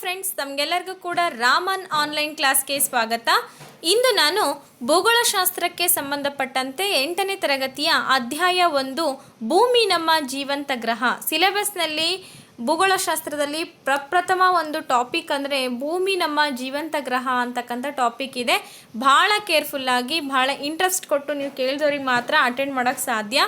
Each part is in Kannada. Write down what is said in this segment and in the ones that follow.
ಫ್ರೆಂಡ್ಸ್ ತಮಗೆಲ್ಲರಿಗೂ ಕೂಡ ರಾಮನ್ ಆನ್ಲೈನ್ ಕ್ಲಾಸ್ಗೆ ಸ್ವಾಗತ. ಇಂದು ನಾನು ಭೂಗೋಳಶಾಸ್ತ್ರಕ್ಕೆ ಸಂಬಂಧಪಟ್ಟಂತೆ ಎಂಟನೇ ತರಗತಿಯ ಅಧ್ಯಾಯ ಒಂದು, ಭೂಮಿ ನಮ್ಮ ಜೀವಂತ ಗ್ರಹ. ಸಿಲೆಬಸ್ನಲ್ಲಿ ಭೂಗೋಳಶಾಸ್ತ್ರದಲ್ಲಿ ಪ್ರಪ್ರಥಮ ಒಂದು ಟಾಪಿಕ್ ಅಂದರೆ ಭೂಮಿ ನಮ್ಮ ಜೀವಂತ ಗ್ರಹ ಅಂತಕ್ಕಂಥ ಟಾಪಿಕ್ ಇದೆ. ಭಾಳ ಕೇರ್ಫುಲ್ಲಾಗಿ ಭಾಳ ಇಂಟ್ರೆಸ್ಟ್ ಕೊಟ್ಟು ನೀವು ಕೇಳಿದವ್ರಿಗೆ ಮಾತ್ರ ಅಟೆಂಡ್ ಮಾಡೋಕ್ಕೆ ಸಾಧ್ಯ.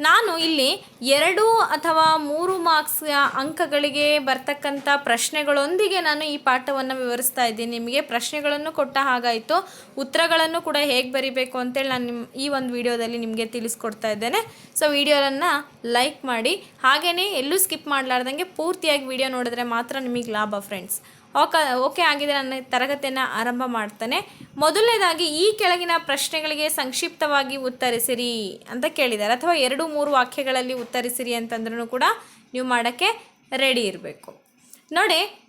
ನಾನು ಇಲ್ಲಿ ಎರಡು ಅಥವಾ ಮೂರು ಮಾರ್ಕ್ಸ್ ಅಂಕಗಳಿಗೆ ಬರ್ತಕ್ಕಂಥ ಪ್ರಶ್ನೆಗಳೊಂದಿಗೆ ನಾನು ಈ ಪಾಠವನ್ನು ವಿವರಿಸ್ತಾ ಇದ್ದೀನಿ. ನಿಮಗೆ ಪ್ರಶ್ನೆಗಳನ್ನು ಕೊಟ್ಟ ಹಾಗಾಯಿತು. ಉತ್ತರಗಳನ್ನು ಕೂಡ ಹೇಗೆ ಬರಿಬೇಕು ಅಂತೇಳಿ ನಾನು ನಿಮ್ಮ ಈ ಒಂದು ವಿಡಿಯೋದಲ್ಲಿ ನಿಮಗೆ ತಿಳಿಸ್ಕೊಡ್ತಾ ಇದ್ದೇನೆ. ಸೊ, ವಿಡಿಯೋವನ್ನು ಲೈಕ್ ಮಾಡಿ. ಹಾಗೆಯೇ ಎಲ್ಲೂ ಸ್ಕಿಪ್ ಮಾಡಲಾರ್ದಂಗೆ ಪೂರ್ತಿಯಾಗಿ ವಿಡಿಯೋ ನೋಡಿದ್ರೆ ಮಾತ್ರ ನಿಮಗೆ ಲಾಭ ಫ್ರೆಂಡ್ಸ್ ಓಕೆ ಓಕೆ ಆಗಿದೆ ನನ್ನ ತರಗತಿಯನ್ನು ಆರಂಭ ಮಾಡ್ತಾನೆ. ಮೊದಲನೇದಾಗಿ ಈ ಕೆಳಗಿನ ಪ್ರಶ್ನೆಗಳಿಗೆ ಸಂಕ್ಷಿಪ್ತವಾಗಿ ಉತ್ತರಿಸಿರಿ ಅಂತ ಕೇಳಿದ್ದಾರೆ. ಅಥವಾ ಎರಡು, ಮೂರು ವಾಕ್ಯಗಳಲ್ಲಿ ಉತ್ತರಿಸಿರಿ ಅಂತಂದ್ರೂ ಕೂಡ ನೀವು ಮಾಡೋಕ್ಕೆ ರೆಡಿ ಇರಬೇಕು. ನೋಡಿ,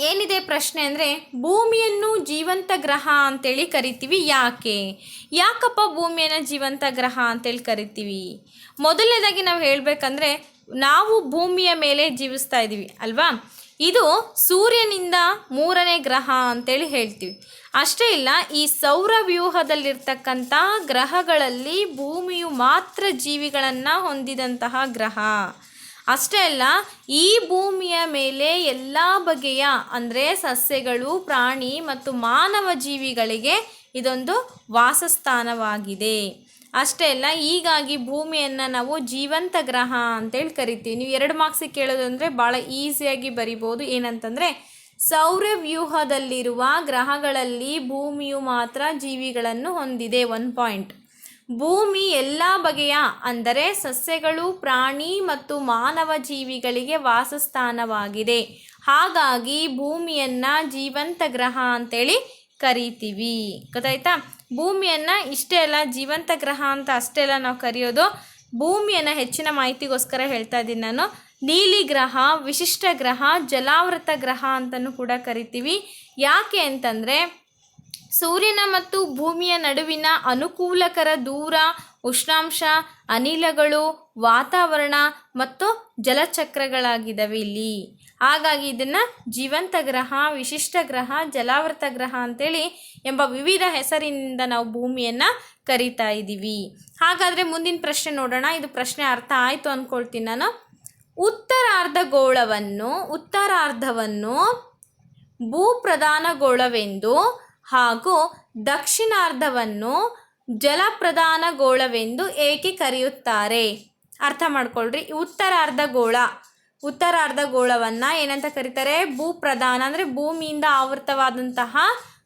ಏನಿದೆ ಪ್ರಶ್ನೆ ಅಂದರೆ, ಭೂಮಿಯನ್ನು ಜೀವಂತ ಗ್ರಹ ಅಂತೇಳಿ ಕರಿತೀವಿ ಯಾಕೆ? ಯಾಕಪ್ಪ ಭೂಮಿಯನ್ನು ಜೀವಂತ ಗ್ರಹ ಅಂತೇಳಿ ಕರಿತೀವಿ? ಮೊದಲನೇದಾಗಿ ನಾವು ಹೇಳಬೇಕಂದ್ರೆ, ನಾವು ಭೂಮಿಯ ಮೇಲೆ ಜೀವಿಸ್ತಾ ಇದ್ದೀವಿ ಅಲ್ವಾ? ಇದು ಸೂರ್ಯನಿಂದ ಮೂರನೇ ಗ್ರಹ ಅಂತೇಳಿ ಹೇಳ್ತೀವಿ. ಅಷ್ಟೇ ಇಲ್ಲ, ಈ ಸೌರ ವ್ಯೂಹದಲ್ಲಿರ್ತಕ್ಕಂಥ ಗ್ರಹಗಳಲ್ಲಿ ಭೂಮಿಯು ಮಾತ್ರ ಜೀವಿಗಳನ್ನು ಹೊಂದಿದಂತಹ ಗ್ರಹ. ಅಷ್ಟೇ ಅಲ್ಲ, ಈ ಭೂಮಿಯ ಮೇಲೆ ಎಲ್ಲ ಬಗೆಯ ಅಂದರೆ ಸಸ್ಯಗಳು, ಪ್ರಾಣಿ ಮತ್ತು ಮಾನವ ಜೀವಿಗಳಿಗೆ ಇದೊಂದು ವಾಸಸ್ಥಾನವಾಗಿದೆ. ಅಷ್ಟೇ ಅಲ್ಲ, ಹೀಗಾಗಿ ಭೂಮಿಯನ್ನು ನಾವು ಜೀವಂತ ಗ್ರಹ ಅಂತೇಳಿ ಕರಿತೀವಿ. ನೀವು ಎರಡು ಮಾರ್ಕ್ಸಿಗೆ ಕೇಳೋದು ಅಂದರೆ ಭಾಳ ಈಸಿಯಾಗಿ ಬರಿಬೋದು. ಏನಂತಂದರೆ, ಸೌರವ್ಯೂಹದಲ್ಲಿರುವ ಗ್ರಹಗಳಲ್ಲಿ ಭೂಮಿಯು ಮಾತ್ರ ಜೀವಿಗಳನ್ನು ಹೊಂದಿದೆ ಒನ್ ಪಾಯಿಂಟ್ ಭೂಮಿ ಎಲ್ಲ ಬಗೆಯ, ಅಂದರೆ ಸಸ್ಯಗಳು, ಪ್ರಾಣಿ ಮತ್ತು ಮಾನವ ಜೀವಿಗಳಿಗೆ ವಾಸಸ್ಥಾನವಾಗಿದೆ. ಹಾಗಾಗಿ ಭೂಮಿಯನ್ನು ಜೀವಂತ ಗ್ರಹ ಅಂತೇಳಿ ಕರಿತೀವಿ. ಗೊತ್ತಾಯ್ತಾ? ಭೂಮಿಯನ್ನು ಇಷ್ಟೇ ಅಲ್ಲ, ಜೀವಂತ ಗ್ರಹ ಅಂತ ಅಷ್ಟೇ ಅಲ್ಲ ನಾವು ಕರೆಯೋದು. ಭೂಮಿಯನ್ನು ಹೆಚ್ಚಿನ ಮಾಹಿತಿಗೋಸ್ಕರ ಹೇಳ್ತಾ ಇದ್ದೀನಿ ನಾನು. ನೀಲಿ ಗ್ರಹ, ವಿಶಿಷ್ಟ ಗ್ರಹ, ಜಲಾವೃತ ಗ್ರಹ ಅಂತಲೂ ಕೂಡ ಕರಿತೀವಿ. ಯಾಕೆ ಅಂತಂದರೆ, ಸೂರ್ಯನ ಮತ್ತು ಭೂಮಿಯ ನಡುವಿನ ಅನುಕೂಲಕರ ದೂರ, ಉಷ್ಣಾಂಶ, ಅನಿಲಗಳು, ವಾತಾವರಣ ಮತ್ತು ಜಲಚಕ್ರಗಳಾಗಿದ್ದಾವೆ ಇಲ್ಲಿ. ಹಾಗಾಗಿ ಇದನ್ನು ಜೀವಂತ ಗ್ರಹ, ವಿಶಿಷ್ಟ ಗ್ರಹ, ಜಲಾವೃತ ಗ್ರಹ ಅಂತೇಳಿ ಎಂಬ ವಿವಿಧ ಹೆಸರಿನಿಂದ ನಾವು ಭೂಮಿಯನ್ನು ಕರಿತಾ ಇದ್ದೀವಿ ಹಾಗಾದರೆ ಮುಂದಿನ ಪ್ರಶ್ನೆ ನೋಡೋಣ. ಇದು ಪ್ರಶ್ನೆ ಅರ್ಥ ಆಯಿತು ಅಂದ್ಕೊಳ್ತೀನಿ ನಾನು. ಉತ್ತರಾರ್ಧಗೋಳವನ್ನು ಉತ್ತರಾರ್ಧವನ್ನು ಭೂಪ್ರಧಾನಗೋಳವೆಂದು ಹಾಗೂ ದಕ್ಷಿಣಾರ್ಧವನ್ನು ಜಲಪ್ರಧಾನಗೋಳವೆಂದು ಏಕೆ ಕರೆಯುತ್ತಾರೆ? ಅರ್ಥ ಮಾಡ್ಕೊಳ್ರಿ. ಉತ್ತರಾರ್ಧಗೋಳ ಉತ್ತರಾರ್ಧಗೋಳವನ್ನು ಏನಂತ ಕರೀತಾರೆ? ಭೂಪ್ರಧಾನ ಅಂದರೆ ಭೂಮಿಯಿಂದ ಆವೃತವಾದಂತಹ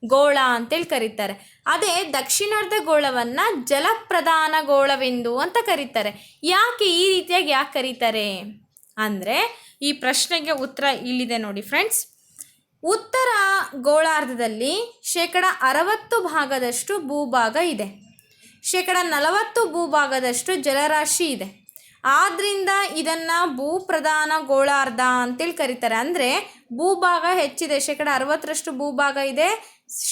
ಗೋಳ ಅಂತೇಳಿ ಕರೀತಾರೆ. ಅದೇ ದಕ್ಷಿಣಾರ್ಧಗೋಳವನ್ನು ಜಲಪ್ರಧಾನ ಗೋಳವೆಂದು ಅಂತ ಕರೀತಾರೆ. ಯಾಕೆ ಈ ರೀತಿಯಾಗಿ ಯಾಕೆ ಕರೀತಾರೆ? ಅಂದರೆ ಈ ಪ್ರಶ್ನೆಗೆ ಉತ್ತರ ಇಲ್ಲಿದೆ ನೋಡಿ ಫ್ರೆಂಡ್ಸ್ ಉತ್ತರ ಗೋಳಾರ್ಧದಲ್ಲಿ ಶೇಕಡ ಅರವತ್ತು ಭಾಗದಷ್ಟು ಭೂಭಾಗ ಇದೆ. ಶೇಕಡ ನಲವತ್ತು ಭೂಭಾಗದಷ್ಟು ಜಲರಾಶಿ ಇದೆ. ಆದ್ದರಿಂದ ಇದನ್ನು ಭೂಪ್ರಧಾನ ಗೋಳಾರ್ಧ ಅಂತೇಳಿ ಕರೀತಾರೆ. ಅಂದರೆ ಭೂಭಾಗ ಹೆಚ್ಚಿದೆ. ಶೇಕಡ ಅರವತ್ತರಷ್ಟು ಭೂಭಾಗ ಇದೆ.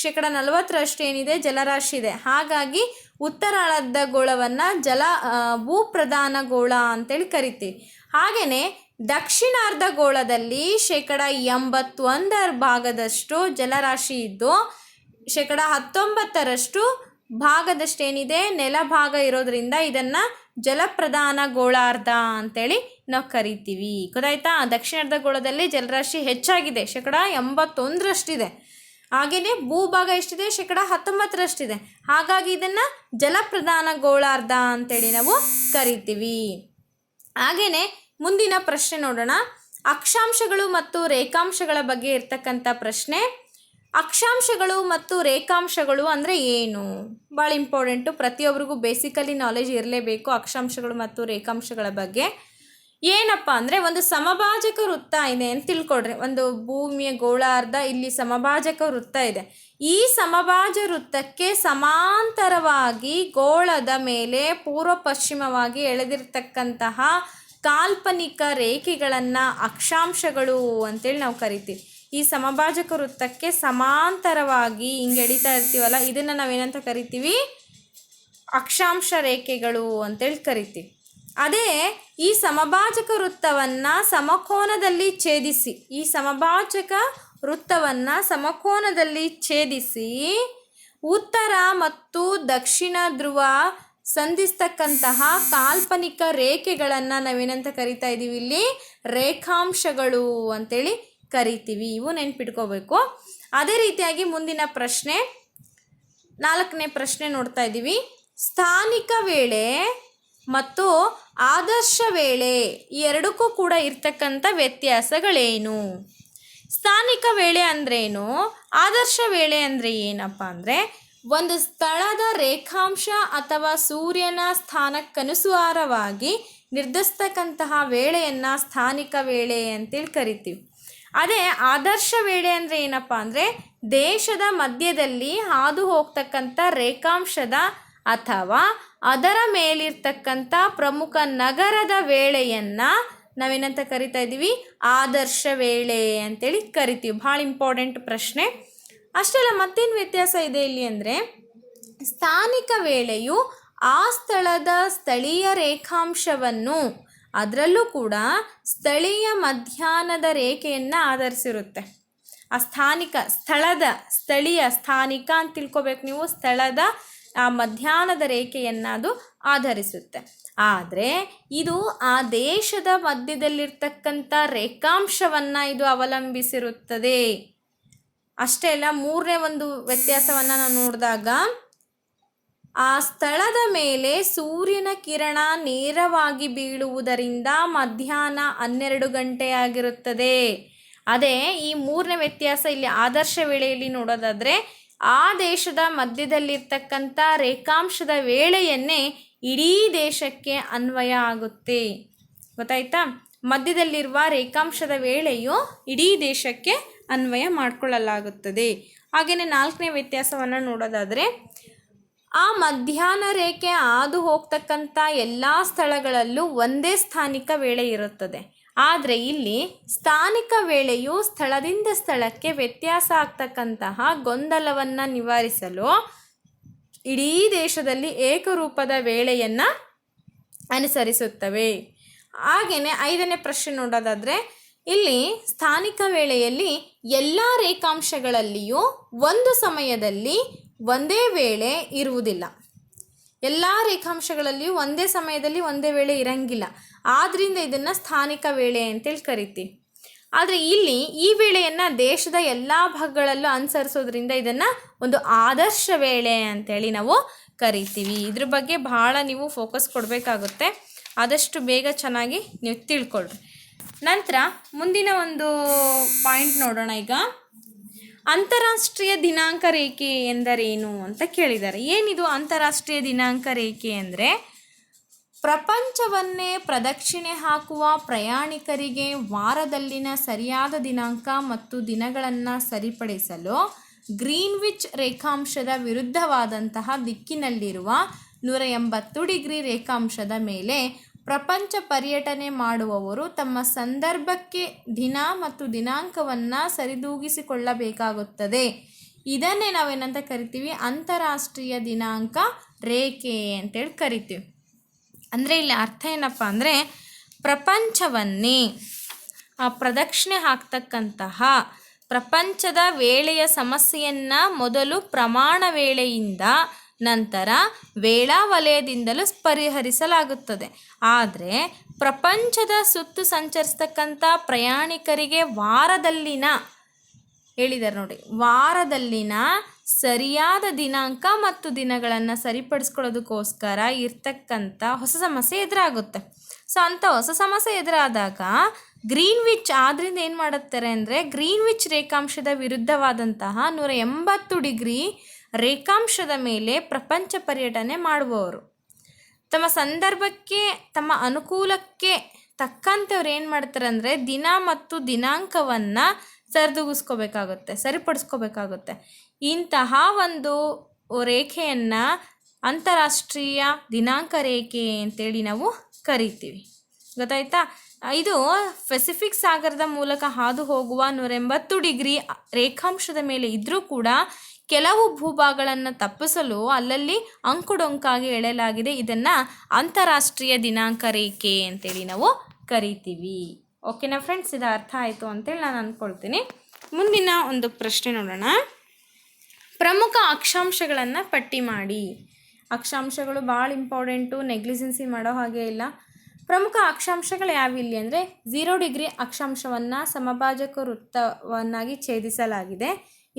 ಶೇಕಡ ನಲವತ್ತರಷ್ಟು ಏನಿದೆ? ಜಲರಾಶಿ ಇದೆ. ಹಾಗಾಗಿ ಉತ್ತರಾರ್ಧ ಗೋಳವನ್ನು ಜಲ ಭೂಪ್ರಧಾನ ಗೋಳ ಅಂತೇಳಿ ಕರಿತೀವಿ. ಹಾಗೆಯೇ ದಕ್ಷಿಣಾರ್ಧ ಗೋಳದಲ್ಲಿ ಶೇಕಡ ಎಂಬತ್ತೊಂದರ ಭಾಗದಷ್ಟು ಜಲರಾಶಿ ಇದ್ದು, ಶೇಕಡ ಹತ್ತೊಂಬತ್ತರಷ್ಟು ಭಾಗದಷ್ಟೇನಿದೆ? ನೆಲ ಭಾಗ ಇರೋದ್ರಿಂದ ಇದನ್ನು ಜಲಪ್ರಧಾನ ಗೋಳಾರ್ಧ ಅಂತೇಳಿ ನಾವು ಕರಿತೀವಿ. ಗೊತ್ತಾಯ್ತಾ? ದಕ್ಷಿಣಾರ್ಧ ಗೋಳದಲ್ಲಿ ಜಲರಾಶಿ ಹೆಚ್ಚಾಗಿದೆ. ಶೇಕಡ ಎಂಬತ್ತೊಂದರಷ್ಟಿದೆ. ಹಾಗೆಯೇ ಭೂಭಾಗ ಎಷ್ಟಿದೆ? ಶೇಕಡ ಹತ್ತೊಂಬತ್ತರಷ್ಟಿದೆ. ಹಾಗಾಗಿ ಇದನ್ನು ಜಲಪ್ರಧಾನ ಗೋಳಾರ್ಧ ಅಂತೇಳಿ ನಾವು ಕರಿತೀವಿ. ಹಾಗೆಯೇ ಮುಂದಿನ ಪ್ರಶ್ನೆ ನೋಡೋಣ. ಅಕ್ಷಾಂಶಗಳು ಮತ್ತು ರೇಖಾಂಶಗಳ ಬಗ್ಗೆ ಇರ್ತಕ್ಕಂಥ ಪ್ರಶ್ನೆ. ಅಕ್ಷಾಂಶಗಳು ಮತ್ತು ರೇಖಾಂಶಗಳು ಅಂದರೆ ಏನು? ಭಾಳ ಇಂಪಾರ್ಟೆಂಟು ಪ್ರತಿಯೊಬ್ಬರಿಗೂ ಬೇಸಿಕಲಿ ನಾಲೆಜ್ ಇರಲೇಬೇಕು ಅಕ್ಷಾಂಶಗಳು ಮತ್ತು ರೇಖಾಂಶಗಳ ಬಗ್ಗೆ. ಏನಪ್ಪ ಅಂದರೆ ಒಂದು ಸಮಭಾಜಕ ವೃತ್ತ ಇದೆ ಅಂತ ತಿಳ್ಕೊಡ್ರಿ ಒಂದು ಭೂಮಿಯ ಗೋಳಾರ್ಧ ಇಲ್ಲಿ ಸಮಭಾಜಕ ವೃತ್ತ ಇದೆ. ಈ ಸಮಭಾಜ ವೃತ್ತಕ್ಕೆ ಸಮಾಂತರವಾಗಿ ಗೋಳದ ಮೇಲೆ ಪೂರ್ವ ಪಶ್ಚಿಮವಾಗಿ ಎಳೆದಿರ್ತಕ್ಕಂತಹ ಕಾಲ್ಪನಿಕ ರೇಖೆಗಳನ್ನು ಅಕ್ಷಾಂಶಗಳು ಅಂತೇಳಿ ನಾವು ಕರಿತೀವಿ. ಈ ಸಮಭಾಜಕ ವೃತ್ತಕ್ಕೆ ಸಮಾಂತರವಾಗಿ ಹಿಂಗೆ ಎಳಿತಾ ಇರ್ತೀವಲ್ಲ, ಇದನ್ನು ನಾವೇನಂತ ಕರಿತೀವಿ? ಅಕ್ಷಾಂಶ ರೇಖೆಗಳು ಅಂತೇಳಿ ಕರಿತೀವಿ. ಅದೇ ಈ ಸಮಭಾಜಕ ವೃತ್ತವನ್ನು ಸಮಕೋನದಲ್ಲಿ ಛೇದಿಸಿ, ಈ ಸಮಭಾಜಕ ವೃತ್ತವನ್ನು ಸಮಕೋನದಲ್ಲಿ ಛೇದಿಸಿ, ಉತ್ತರ ಮತ್ತು ದಕ್ಷಿಣ ಧ್ರುವ ಸಂಧಿಸ್ತಕ್ಕಂತಹ ಕಾಲ್ಪನಿಕ ರೇಖೆಗಳನ್ನು ನಾವೇನಂತ ಕರಿತಾ ಇದ್ದೀವಿ ಇಲ್ಲಿ? ರೇಖಾಂಶಗಳು ಅಂತೇಳಿ ಕರಿತೀವಿ, ಇವು ನೆನ್ಪಿಟ್ಕೋಬೇಕು. ಅದೇ ರೀತಿಯಾಗಿ ಮುಂದಿನ ಪ್ರಶ್ನೆ, ನಾಲ್ಕನೇ ಪ್ರಶ್ನೆ ನೋಡ್ತಾ ಇದ್ದೀವಿ. ಸ್ಥಾನಿಕ ವೇಳೆ ಮತ್ತು ಆದರ್ಶ ವೇಳೆ ಎರಡಕ್ಕೂ ಕೂಡ ಇರ್ತಕ್ಕಂಥ ವ್ಯತ್ಯಾಸಗಳೇನು? ಸ್ಥಾನಿಕ ವೇಳೆ ಅಂದ್ರೇನು? ಆದರ್ಶ ವೇಳೆ ಅಂದರೆ ಏನಪ್ಪ ಅಂದರೆ, ಒಂದು ಸ್ಥಳದ ರೇಖಾಂಶ ಅಥವಾ ಸೂರ್ಯನ ಸ್ಥಾನಕ್ಕನುಸಾರವಾಗಿ ನಿರ್ಧರಿಸ್ತಕ್ಕಂತಹ ವೇಳೆಯನ್ನು ಸ್ಥಾನಿಕ ವೇಳೆ ಅಂತೇಳಿ ಕರಿತೀವಿ. ಅದೇ ಆದರ್ಶ ವೇಳೆ ಅಂದರೆ ಏನಪ್ಪ ಅಂದರೆ ದೇಶದ ಮಧ್ಯದಲ್ಲಿ ಹಾದು ಹೋಗ್ತಕ್ಕಂಥ ರೇಖಾಂಶದ ಅಥವಾ ಅದರ ಮೇಲಿರ್ತಕ್ಕಂಥ ಪ್ರಮುಖ ನಗರದ ವೇಳೆಯನ್ನು ನಾವೇನಂತ ಕರಿತಾ ಇದ್ದೀವಿ? ಆದರ್ಶ ವೇಳೆ ಅಂತೇಳಿ ಕರಿತೀವಿ. ಭಾಳ ಇಂಪಾರ್ಟೆಂಟ್ ಪ್ರಶ್ನೆ. ಅಷ್ಟೆಲ್ಲ ಮತ್ತೇನು ವ್ಯತ್ಯಾಸ ಇದೆ ಇಲ್ಲಿ ಅಂದರೆ ಸ್ಥಾನಿಕ ವೇಳೆಯು ಆ ಸ್ಥಳದ ಸ್ಥಳೀಯ ರೇಖಾಂಶವನ್ನು ಅದರಲ್ಲೂ ಕೂಡ ಸ್ಥಳೀಯ ಮಧ್ಯಾಹ್ನದ ರೇಖೆಯನ್ನು ಆಧರಿಸಿರುತ್ತೆ. ಆ ಸ್ಥಾನಿಕ ಸ್ಥಳದ ಸ್ಥಳೀಯ ಸ್ಥಾನಿಕ ಅಂತ ತಿಳ್ಕೊಬೇಕು ನೀವು, ಸ್ಥಳದ, ಆ, ಮಧ್ಯಾಹ್ನದ ರೇಖೆಯನ್ನು ಅದು ಆಧರಿಸುತ್ತೆ. ಆದರೆ ಇದು ಆ ದೇಶದ ಮಧ್ಯದಲ್ಲಿರ್ತಕ್ಕಂಥ ರೇಖಾಂಶವನ್ನು ಇದು ಅವಲಂಬಿಸಿರುತ್ತದೆ. ಅಷ್ಟೇ ಅಲ್ಲ, ಮೂರನೇ ಒಂದು ವ್ಯತ್ಯಾಸವನ್ನು ನಾವು ನೋಡಿದಾಗ ಆ ಸ್ಥಳದ ಮೇಲೆ ಸೂರ್ಯನ ಕಿರಣ ನೇರವಾಗಿ ಬೀಳುವುದರಿಂದ ಮಧ್ಯಾಹ್ನ ಹನ್ನೆರಡು ಗಂಟೆಯಾಗಿರುತ್ತದೆ ಅದೇ ಈ ಮೂರನೇ ವ್ಯತ್ಯಾಸ ಇಲ್ಲಿ ಆದರ್ಶ ವೇಳೆಯಲ್ಲಿ ನೋಡೋದಾದರೆ, ಆ ದೇಶದ ಮಧ್ಯದಲ್ಲಿರ್ತಕ್ಕಂಥ ರೇಖಾಂಶದ ವೇಳೆಯನ್ನೇ ಇಡೀ ದೇಶಕ್ಕೆ ಅನ್ವಯ ಆಗುತ್ತೆ. ಗೊತ್ತಾಯ್ತಾ? ಮಧ್ಯದಲ್ಲಿರುವ ರೇಖಾಂಶದ ವೇಳೆಯು ಇಡೀ ದೇಶಕ್ಕೆ ಅನ್ವಯ ಮಾಡಿಕೊಳ್ಳಲಾಗುತ್ತದೆ. ಹಾಗೆಯೇ ನಾಲ್ಕನೇ ವ್ಯತ್ಯಾಸವನ್ನು ನೋಡೋದಾದರೆ ಆ ಮಧ್ಯಾಹ್ನ ರೇಖೆ ಹಾದು ಹೋಗ್ತಕ್ಕಂಥ ಎಲ್ಲ ಸ್ಥಳಗಳಲ್ಲೂ ಒಂದೇ ಸ್ಥಾನಿಕ ವೇಳೆ ಇರುತ್ತದೆ. ಆದರೆ ಇಲ್ಲಿ ಸ್ಥಾನಿಕ ವೇಳೆಯು ಸ್ಥಳದಿಂದ ಸ್ಥಳಕ್ಕೆ ವ್ಯತ್ಯಾಸ ಆಗ್ತಕ್ಕಂತಹ ಗೊಂದಲವನ್ನು ನಿವಾರಿಸಲು ಇಡೀ ದೇಶದಲ್ಲಿ ಏಕರೂಪದ ವೇಳೆಯನ್ನು ಅನುಸರಿಸುತ್ತವೆ. ಹಾಗೆಯೇ ಐದನೇ ಪ್ರಶ್ನೆ ನೋಡೋದಾದರೆ, ಇಲ್ಲಿ ಸ್ಥಾನಿಕ ವೇಳೆಯಲ್ಲಿ ಎಲ್ಲ ರೇಖಾಂಶಗಳಲ್ಲಿಯೂ ಒಂದು ಸಮಯದಲ್ಲಿ ಒಂದೇ ವೇಳೆ ಇರುವುದಿಲ್ಲ. ಎಲ್ಲ ರೇಖಾಂಶಗಳಲ್ಲಿಯೂ ಒಂದೇ ಸಮಯದಲ್ಲಿ ಒಂದೇ ವೇಳೆ ಇರಂಗಿಲ್ಲ. ಆದ್ದರಿಂದ ಇದನ್ನು ಸ್ಥಾನಿಕ ವೇಳೆ ಅಂತೇಳಿ ಕರಿತೀವಿ. ಆದರೆ ಇಲ್ಲಿ ಈ ವೇಳೆಯನ್ನು ದೇಶದ ಎಲ್ಲ ಭಾಗಗಳಲ್ಲೂ ಅನುಸರಿಸೋದ್ರಿಂದ ಇದನ್ನು ಒಂದು ಆದರ್ಶ ವೇಳೆ ಅಂತೇಳಿ ನಾವು ಕರಿತೀವಿ. ಇದ್ರ ಬಗ್ಗೆ ಭಾಳ ನೀವು ಫೋಕಸ್ ಕೊಡಬೇಕಾಗುತ್ತೆ. ಆದಷ್ಟು ಬೇಗ ಚೆನ್ನಾಗಿ ನೀವು ತಿಳ್ಕೊಳ್ರಿ. ನಂತರ ಮುಂದಿನ ಒಂದು ಪಾಯಿಂಟ್ ನೋಡೋಣ ಈಗ. ಅಂತಾರಾಷ್ಟ್ರೀಯ ದಿನಾಂಕ ರೇಖೆ ಎಂದರೇನು ಅಂತ ಕೇಳಿದ್ದಾರೆ. ಏನಿದು ಅಂತಾರಾಷ್ಟ್ರೀಯ ದಿನಾಂಕ ರೇಖೆ ಅಂದರೆ, ಪ್ರಪಂಚವನ್ನೇ ಪ್ರದಕ್ಷಿಣೆ ಹಾಕುವ ಪ್ರಯಾಣಿಕರಿಗೆ ವಾರದಲ್ಲಿನ ಸರಿಯಾದ ದಿನಾಂಕ ಮತ್ತು ದಿನಗಳನ್ನು ಸರಿಪಡಿಸಲು ಗ್ರೀನ್ವಿಚ್ ರೇಖಾಂಶದ ವಿರುದ್ಧವಾದಂತಹ ದಿಕ್ಕಿನಲ್ಲಿರುವ ನೂರ ಎಂಬತ್ತು ಡಿಗ್ರಿ ರೇಖಾಂಶದ ಮೇಲೆ ಪ್ರಪಂಚ ಪರ್ಯಟನೆ ಮಾಡುವವರು ತಮ್ಮ ಸಂದರ್ಭಕ್ಕೆ ದಿನ ಮತ್ತು ದಿನಾಂಕವನ್ನು ಸರಿದೂಗಿಸಿಕೊಳ್ಳಬೇಕಾಗುತ್ತದೆ. ಇದನ್ನೇ ನಾವೇನಂತ ಕರಿತೀವಿ? ಅಂತಾರಾಷ್ಟ್ರೀಯ ದಿನಾಂಕ ರೇಖೆ ಅಂತೇಳಿ ಕರಿತೀವಿ. ಅಂದರೆ ಇಲ್ಲಿ ಅರ್ಥ ಏನಪ್ಪ ಅಂದರೆ ಪ್ರಪಂಚವನ್ನೇ ಪ್ರದಕ್ಷಿಣೆ ಹಾಕ್ತಕ್ಕಂತಹ ಪ್ರಪಂಚದ ವೇಳೆಯ ಸಮಸ್ಯೆಯನ್ನು ಮೊದಲು ಪ್ರಮಾಣ ವೇಳೆಯಿಂದ ನಂತರ ವೇಳಾ ವಲಯದಿಂದಲೂ ಪರಿಹರಿಸಲಾಗುತ್ತದೆ. ಆದರೆ ಪ್ರಪಂಚದ ಸುತ್ತು ಸಂಚರಿಸ್ತಕ್ಕಂಥ ಪ್ರಯಾಣಿಕರಿಗೆ ವಾರದಲ್ಲಿನ ಹೇಳಿದ್ದಾರೆ ನೋಡಿ, ವಾರದಲ್ಲಿನ ಸರಿಯಾದ ದಿನಾಂಕ ಮತ್ತು ದಿನಗಳನ್ನು ಸರಿಪಡಿಸ್ಕೊಳ್ಳೋದಕ್ಕೋಸ್ಕರ ಇರ್ತಕ್ಕಂಥ ಹೊಸ ಸಮಸ್ಯೆ ಎದುರಾಗುತ್ತೆ. ಸೊ ಅಂಥ ಹೊಸ ಸಮಸ್ಯೆ ಎದುರಾದಾಗ ಗ್ರೀನ್ವಿಚ್ ಆದ್ರಿಂದ ಏನು ಮಾಡುತ್ತಾರೆ ಅಂದರೆ ಗ್ರೀನ್ವಿಚ್ ರೇಖಾಂಶದ ವಿರುದ್ಧವಾದಂತಹ ನೂರ ಎಂಬತ್ತು ಡಿಗ್ರಿ ರೇಖಾಂಶದ ಮೇಲೆ ಪ್ರಪಂಚ ಪರ್ಯಟನೆ ಮಾಡುವವರು. ತಮ್ಮ ಸಂದರ್ಭಕ್ಕೆ, ತಮ್ಮ ಅನುಕೂಲಕ್ಕೆ ತಕ್ಕಂತೆ ಅವ್ರು ಏನು ಮಾಡ್ತಾರೆ ಅಂದರೆ ದಿನ ಮತ್ತು ದಿನಾಂಕವನ್ನು ಸರಿದೂಗಿಸ್ಕೋಬೇಕಾಗುತ್ತೆ, ಸರಿಪಡಿಸ್ಕೋಬೇಕಾಗುತ್ತೆ. ಇಂತಹ ಒಂದು ರೇಖೆಯನ್ನು ಅಂತಾರಾಷ್ಟ್ರೀಯ ದಿನಾಂಕ ರೇಖೆ ಅಂತೇಳಿ ನಾವು ಕರಿತೀವಿ. ಗೊತ್ತಾಯ್ತಾ? ಇದು ಪೆಸಿಫಿಕ್ ಸಾಗರದ ಮೂಲಕ ಹಾದು ಹೋಗುವ ನೂರ ಎಂಬತ್ತು ಡಿಗ್ರಿ ರೇಖಾಂಶದ ಮೇಲೆ ಇದ್ದರೂ ಕೂಡ ಕೆಲವು ಭೂಭಾಗಗಳನ್ನು ತಪ್ಪಿಸಲು ಅಲ್ಲಲ್ಲಿ ಅಂಕುಡೊಂಕಾಗಿ ಎಳೆಯಲಾಗಿದೆ. ಇದನ್ನು ಅಂತಾರಾಷ್ಟ್ರೀಯ ದಿನಾಂಕ ರೇಖೆ ಅಂತೇಳಿ ನಾವು ಕರಿತೀವಿ. ಓಕೆನಾ ಫ್ರೆಂಡ್ಸ್ ಇದು ಅರ್ಥ ಆಯಿತು ಅಂತೇಳಿ ನಾನು ಅಂದ್ಕೊಳ್ತೀನಿ ಮುಂದಿನ ಒಂದು ಪ್ರಶ್ನೆ ನೋಡೋಣ. ಪ್ರಮುಖ ಅಕ್ಷಾಂಶಗಳನ್ನು ಪಟ್ಟಿ ಮಾಡಿ. ಅಕ್ಷಾಂಶಗಳು ಭಾಳ ಇಂಪಾರ್ಟೆಂಟು ನೆಗ್ಲಿಜೆನ್ಸಿ ಮಾಡೋ ಹಾಗೆ ಇಲ್ಲ. ಪ್ರಮುಖ ಅಕ್ಷಾಂಶಗಳು ಯಾವಿಲ್ಲಿ ಅಂದರೆ ಝೀರೋ ಡಿಗ್ರಿ ಅಕ್ಷಾಂಶವನ್ನು ಸಮಭಾಜಕ ವೃತ್ತವನ್ನಾಗಿ ಛೇದಿಸಲಾಗಿದೆ.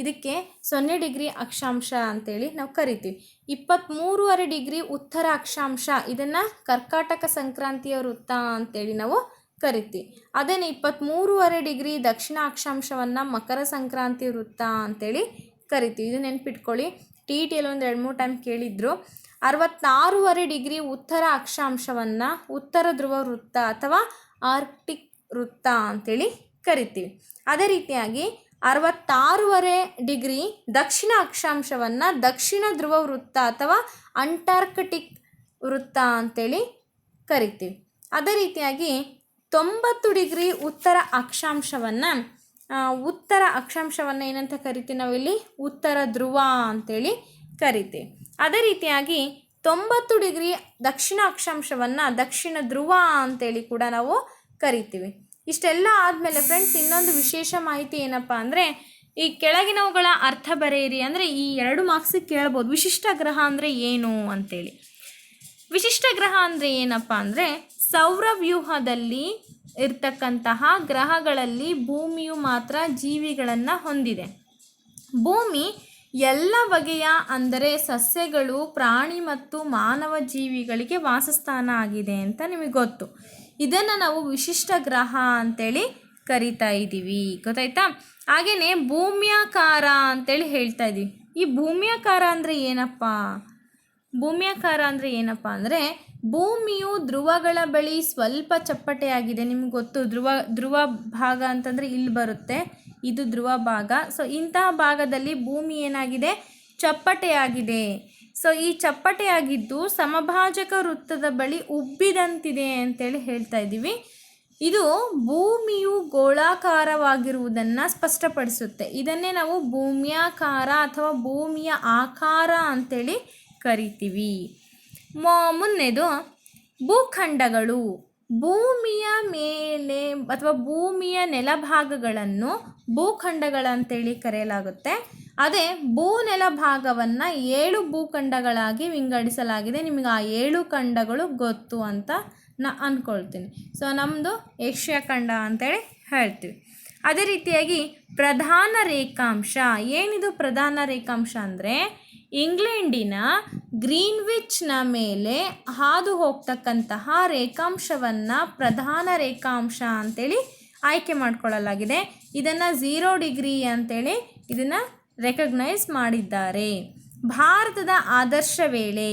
ಇದಕ್ಕೆ ಸೊನ್ನೆ ಡಿಗ್ರಿ ಅಕ್ಷಾಂಶ ಅಂತೇಳಿ ನಾವು ಕರಿತೀವಿ. ಇಪ್ಪತ್ತ್ಮೂರುವರೆ ಡಿಗ್ರಿ ಉತ್ತರ ಅಕ್ಷಾಂಶ, ಇದನ್ನು ಕರ್ಕಾಟಕ ಸಂಕ್ರಾಂತಿಯ ವೃತ್ತ ಅಂತೇಳಿ ನಾವು ಕರಿತೀವಿ. ಅದೇನೆ ಇಪ್ಪತ್ತ್ಮೂರುವರೆ ಡಿಗ್ರಿ ದಕ್ಷಿಣ ಅಕ್ಷಾಂಶವನ್ನು ಮಕರ ಸಂಕ್ರಾಂತಿ ವೃತ್ತ ಅಂತೇಳಿ ಕರಿತೀವಿ. ಇದು ನೆನ್ಪಿಟ್ಕೊಳ್ಳಿ. ಟಿ ಟಿಯಲ್ಲಿ ಒಂದು ಎರಡು ಮೂರು ಟೈಮ್ ಕೇಳಿದ್ರು. ಅರವತ್ತಾರೂವರೆ ಡಿಗ್ರಿ ಉತ್ತರ ಅಕ್ಷಾಂಶವನ್ನು ಉತ್ತರ ಧ್ರುವ ವೃತ್ತ ಅಥವಾ ಆರ್ಕ್ಟಿಕ್ ವೃತ್ತ ಅಂತೇಳಿ ಕರಿತೀವಿ. ಅದೇ ರೀತಿಯಾಗಿ ಅರವತ್ತಾರೂವರೆ ಡಿಗ್ರಿ ದಕ್ಷಿಣ ಅಕ್ಷಾಂಶವನ್ನು ದಕ್ಷಿಣ ಧ್ರುವ ವೃತ್ತ ಅಥವಾ ಅಂಟಾರ್ಕ್ಟಿಕ್ ವೃತ್ತ ಅಂತೇಳಿ ಕರಿತೀವಿ. ಅದೇ ರೀತಿಯಾಗಿ ತೊಂಬತ್ತು ಡಿಗ್ರಿ ಉತ್ತರ ಅಕ್ಷಾಂಶವನ್ನು ಉತ್ತರ ಅಕ್ಷಾಂಶವನ್ನು ಏನಂತ ಕರಿತೀವಿ ನಾವಿಲ್ಲಿ? ಉತ್ತರ ಧ್ರುವ ಅಂತೇಳಿ ಕರಿತೀವಿ. ಅದೇ ರೀತಿಯಾಗಿ ತೊಂಬತ್ತು ಡಿಗ್ರಿ ದಕ್ಷಿಣ ಅಕ್ಷಾಂಶವನ್ನು ದಕ್ಷಿಣ ಧ್ರುವ ಅಂತೇಳಿ ಕೂಡ ನಾವು ಕರಿತೀವಿ. ಇಷ್ಟೆಲ್ಲ ಆದಮೇಲೆ ಫ್ರೆಂಡ್ಸ್ ಇನ್ನೊಂದು ವಿಶೇಷ ಮಾಹಿತಿ ಏನಪ್ಪ ಅಂದರೆ, ಈ ಕೆಳಗಿನವುಗಳ ಅರ್ಥ ಬರೆಯಿರಿ ಅಂದರೆ ಈ ಎರಡು ಮಾರ್ಕ್ಸಿಗೆ ಕೇಳ್ಬೋದು. ವಿಶಿಷ್ಟ ಗ್ರಹ ಅಂದರೆ ಏನು ಅಂತೇಳಿ. ವಿಶಿಷ್ಟ ಗ್ರಹ ಅಂದರೆ ಏನಪ್ಪ ಅಂದರೆ ಸೌರವ್ಯೂಹದಲ್ಲಿ ಇರ್ತಕ್ಕಂತಹ ಗ್ರಹಗಳಲ್ಲಿ ಭೂಮಿಯು ಮಾತ್ರ ಜೀವಿಗಳನ್ನು ಹೊಂದಿದೆ. ಭೂಮಿ ಎಲ್ಲ ಬಗೆಯ ಅಂದರೆ ಸಸ್ಯಗಳು, ಪ್ರಾಣಿ ಮತ್ತು ಮಾನವ ಜೀವಿಗಳಿಗೆ ವಾಸಸ್ಥಾನ ಆಗಿದೆ ಅಂತ ನಿಮಗೆ ಗೊತ್ತು. ಇದನ್ನು ನಾವು ವಿಶಿಷ್ಟ ಗ್ರಹ ಅಂತೇಳಿ ಕರಿತಾ ಇದ್ದೀವಿ. ಗೊತ್ತಾಯ್ತಾ? ಹಾಗೆಯೇ ಭೂಮ್ಯಾಕಾರ ಅಂತೇಳಿ ಹೇಳ್ತಾ ಇದ್ದೀವಿ. ಈ ಭೂಮ್ಯಾಕಾರ ಅಂದರೆ ಏನಪ್ಪ? ಭೂಮ್ಯಾಕಾರ ಅಂದರೆ ಏನಪ್ಪ ಅಂದರೆ ಭೂಮಿಯು ಧ್ರುವಗಳ ಬಳಿ ಸ್ವಲ್ಪ ಚಪ್ಪಟೆಯಾಗಿದೆ. ನಿಮ್ಗೆ ಗೊತ್ತು, ಧ್ರುವ ಧ್ರುವ ಭಾಗ ಅಂತಂದರೆ ಇಲ್ಲಿ ಬರುತ್ತೆ. ಇದು ಧ್ರುವ ಭಾಗ. ಸೊ ಇಂತಹ ಭಾಗದಲ್ಲಿ ಭೂಮಿ ಏನಾಗಿದೆ? ಚಪ್ಪಟೆಯಾಗಿದೆ. ಸೊ ಈ ಚಪ್ಪಟೆಯಾಗಿದ್ದು ಸಮಭಾಜಕ ವೃತ್ತದ ಬಳಿ ಉಬ್ಬಿದಂತಿದೆ ಅಂತೇಳಿ ಹೇಳ್ತಾ ಇದ್ದೀವಿ. ಇದು ಭೂಮಿಯು ಗೋಳಾಕಾರವಾಗಿರುವುದನ್ನು ಸ್ಪಷ್ಟಪಡಿಸುತ್ತೆ. ಇದನ್ನೇ ನಾವು ಭೂಮ್ಯಾಕಾರ ಅಥವಾ ಭೂಮಿಯ ಆಕಾರ ಅಂತೇಳಿ ಕರಿತೀವಿ. ಮೊ, ಮುನ್ನೆದು ಭೂಖಂಡಗಳು. ಭೂಮಿಯ ಮೇಲೆ ಅಥವಾ ಭೂಮಿಯ ನೆಲಭಾಗಗಳನ್ನು ಭೂಖಂಡಗಳಂತೇಳಿ ಕರೆಯಲಾಗುತ್ತೆ. ಅದೇ ಭೂ ನೆಲಭಾಗವನ್ನು ಏಳು ಭೂಖಂಡಗಳಾಗಿ ವಿಂಗಡಿಸಲಾಗಿದೆ. ನಿಮಗೆ ಆ ಏಳು ಖಂಡಗಳು ಗೊತ್ತು ಅಂತ ನಾ ಅಂದ್ಕೊಳ್ತೀನಿ ಸೊ ನಮ್ಮದು ಏಷ್ಯಾ ಖಂಡ ಅಂತೇಳಿ ಹೇಳ್ತೀವಿ. ಅದೇ ರೀತಿಯಾಗಿ ಪ್ರಧಾನ ರೇಖಾಂಶ, ಏನಿದು ಪ್ರಧಾನ ರೇಖಾಂಶ ಅಂದರೆ ಇಂಗ್ಲೆಂಡಿನ ಗ್ರೀನ್ವಿಚ್ನ ಮೇಲೆ ಹಾದು ಹೋಗ್ತಕ್ಕಂತಹ ರೇಖಾಂಶವನ್ನು ಪ್ರಧಾನ ರೇಖಾಂಶ ಅಂತೇಳಿ ಆಯ್ಕೆ ಮಾಡಿಕೊಳ್ಳಲಾಗಿದೆ. ಇದನ್ನು ಝೀರೋ ಡಿಗ್ರಿ ಅಂತೇಳಿ ಇದನ್ನು ರೆಕಗ್ನೈಸ್ ಮಾಡಿದ್ದಾರೆ. ಭಾರತದ ಆದರ್ಶ ವೇಳೆ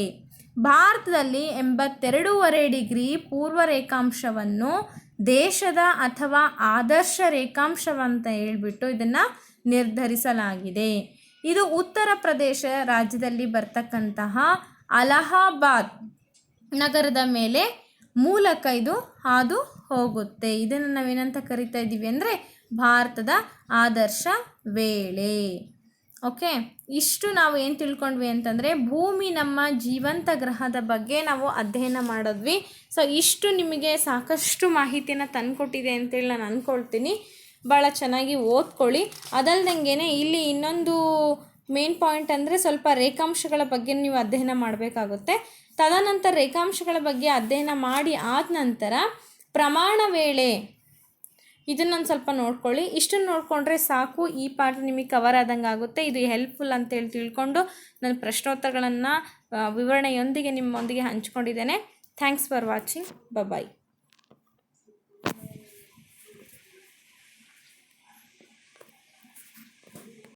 ಭಾರತದಲ್ಲಿ ಎಂಬತ್ತೆರಡೂವರೆ ಡಿಗ್ರಿ ಪೂರ್ವ ರೇಖಾಂಶವನ್ನು ದೇಶದ ಅಥವಾ ಆದರ್ಶ ರೇಖಾಂಶವಂತ ಹೇಳ್ಬಿಟ್ಟು ಇದನ್ನು ನಿರ್ಧರಿಸಲಾಗಿದೆ. ಇದು ಉತ್ತರ ಪ್ರದೇಶ ರಾಜ್ಯದಲ್ಲಿ ಬರ್ತಕ್ಕಂತಹ ಅಲಹಾಬಾದ್ ನಗರದ ಮೇಲೆ ಮೂಲಕ ಇದು ಹಾದು ಹೋಗುತ್ತೆ. ಇದನ್ನು ನಾವೇನಂತ ಕರಿತಾ ಇದ್ದೀವಿ ಅಂದರೆ ಭಾರತದ ಆದರ್ಶ ವೇಳೆ. ಓಕೆ? ಇಷ್ಟು ನಾವು ಏನು ತಿಳ್ಕೊಂಡ್ವಿ ಅಂತಂದರೆ ಭೂಮಿ ನಮ್ಮ ಜೀವಂತ ಗ್ರಹದ ಬಗ್ಗೆ ನಾವು ಅಧ್ಯಯನ ಮಾಡಿದ್ವಿ. ಸೊ ಇಷ್ಟು ನಿಮಗೆ ಸಾಕಷ್ಟು ಮಾಹಿತಿನ ತಂದುಕೊಟ್ಟಿದೆ ಅಂತೇಳಿ ನಾನು ಅಂದ್ಕೊಳ್ತೀನಿ ಭಾಳ ಚೆನ್ನಾಗಿ ಓದ್ಕೊಳ್ಳಿ. ಅದಲ್ದಂಗೆ ಇಲ್ಲಿ ಇನ್ನೊಂದು ಮೇನ್ ಪಾಯಿಂಟ್ ಅಂದರೆ ಸ್ವಲ್ಪ ರೇಖಾಂಶಗಳ ಬಗ್ಗೆ ನೀವು ಅಧ್ಯಯನ ಮಾಡಬೇಕಾಗುತ್ತೆ. ತದನಂತರ ರೇಖಾಂಶಗಳ ಬಗ್ಗೆ ಅಧ್ಯಯನ ಮಾಡಿ ಆದ ನಂತರ ಪ್ರಮಾಣ ವೇಳೆ ಇದನ್ನೊಂದು ಸ್ವಲ್ಪ ನೋಡ್ಕೊಳ್ಳಿ. ಇಷ್ಟನ್ನು ನೋಡಿಕೊಂಡ್ರೆ ಸಾಕು. ಈ ಪಾಠ ನಿಮಗೆ ಕವರ್ ಆದಂಗೆ ಆಗುತ್ತೆ. ಇದು ಹೆಲ್ಪ್ಫುಲ್ ಅಂತೇಳಿ ತಿಳ್ಕೊಂಡು ನನ್ನ ಪ್ರಶ್ನೋತ್ತರಗಳನ್ನು ವಿವರಣೆಯೊಂದಿಗೆ ನಿಮ್ಮೊಂದಿಗೆ ಹಂಚ್ಕೊಂಡಿದ್ದೇನೆ. Thanks for watching bye